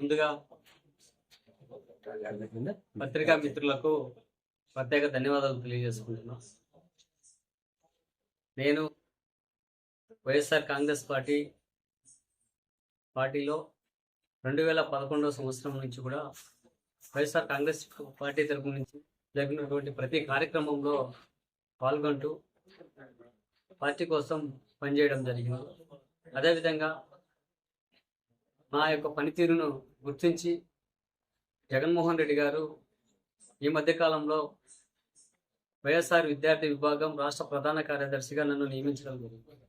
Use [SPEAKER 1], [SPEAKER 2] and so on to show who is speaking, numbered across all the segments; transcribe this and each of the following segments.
[SPEAKER 1] ముందుగా పత్రికా మిత్రులకు ప్రత్యేక ధన్యవాదాలు తెలియజేసుకుంటున్నా. నేను వైఎస్ఆర్ కాంగ్రెస్ పార్టీ పార్టీలో రెండు వేల పదకొండవ సంవత్సరం నుంచి కూడా వైఎస్ఆర్ కాంగ్రెస్ పార్టీ తరపు నుంచి జరిగినటువంటి ప్రతి కార్యక్రమంలో పాల్గొంటూ పార్టీ కోసం పనిచేయడం జరిగింది. అదేవిధంగా నా యొక్క పనితీరును గుర్తించి జగన్మోహన్ రెడ్డి గారు ఈ మధ్య కాలంలో వైఎస్ఆర్ విద్యార్థి విభాగం రాష్ట్ర ప్రధాన కార్యదర్శిగా నన్ను నియమించడం జరిగింది.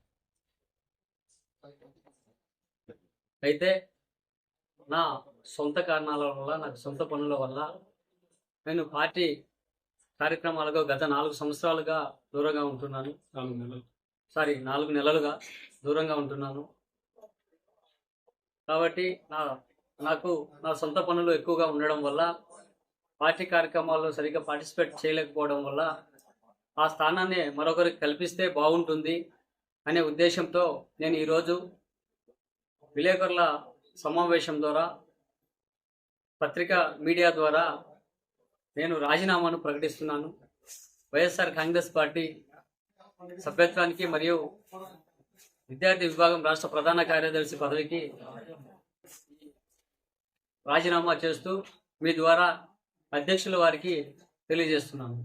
[SPEAKER 1] అయితే నా సొంత కారణాల వల్ల నాకు సొంత పనుల వల్ల నేను పార్టీ కార్యక్రమాలకు గత నాలుగు సంవత్సరాలుగా దూరంగా ఉంటున్నాను.
[SPEAKER 2] నాలుగు నెలలు.
[SPEAKER 1] సారీ నాలుగు నెలలుగా దూరంగా ఉంటున్నాను. కాబట్టి నా నాకు నా సొంత పనులు ఎక్కువగా ఉండడం వల్ల పార్టీ కార్యక్రమాల్లో సరిగ్గా పార్టిసిపేట్ చేయలేకపోవడం వల్ల ఆ స్థానాన్ని మరొకరికి కల్పిస్తే బాగుంటుంది అనే ఉద్దేశంతో నేను ఈరోజు విలేకరుల సమావేశం ద్వారా పత్రికా మీడియా ద్వారా నేను రాజీనామాను ప్రకటిస్తున్నాను. వైఎస్ఆర్ కాంగ్రెస్ పార్టీ సభ్యత్వానికి మరియు విద్యార్థి విభాగం రాష్ట్ర ప్రధాన కార్యదర్శి పదవికి రాజీనామా చేస్తూ మీ ద్వారా అధ్యక్షుల వారికి తెలియజేస్తున్నాను